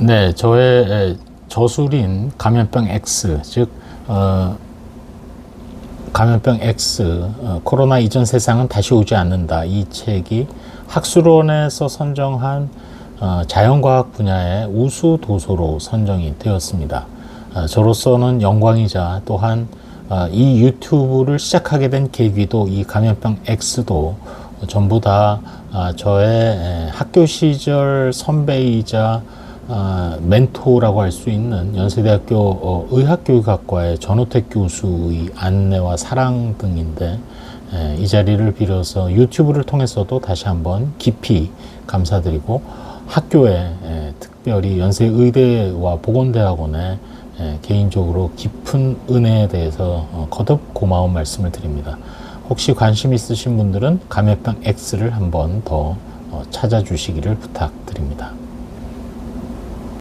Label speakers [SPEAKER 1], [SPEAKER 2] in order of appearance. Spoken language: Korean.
[SPEAKER 1] 네, 저의 에, 저술인 감염병 X, 즉 어, 감염병 X, 어, 코로나 이전 세상은 다시 오지 않는다. 이 책이 학술원에서 선정한 어, 자연과학 분야의 우수 도서로 선정이 되었습니다. 어, 저로서는 영광이자 또한 어, 이 유튜브를 시작하게 된 계기도 이 감염병 X도 전부 다 아, 저의 에, 학교 시절 선배이자 아, 멘토라고 할 수 있는 연세대학교 어, 의학교육학과의 전호택 교수의 안내와 사랑 등인데 에, 이 자리를 빌어서 유튜브를 통해서도 다시 한번 깊이 감사드리고 학교에 에, 특별히 연세의대와 보건대학원에 에, 개인적으로 깊은 은혜에 대해서 어, 거듭 고마운 말씀을 드립니다. 혹시 관심 있으신 분들은 감염병 X를 한번 더 어, 찾아주시기를 부탁드립니다.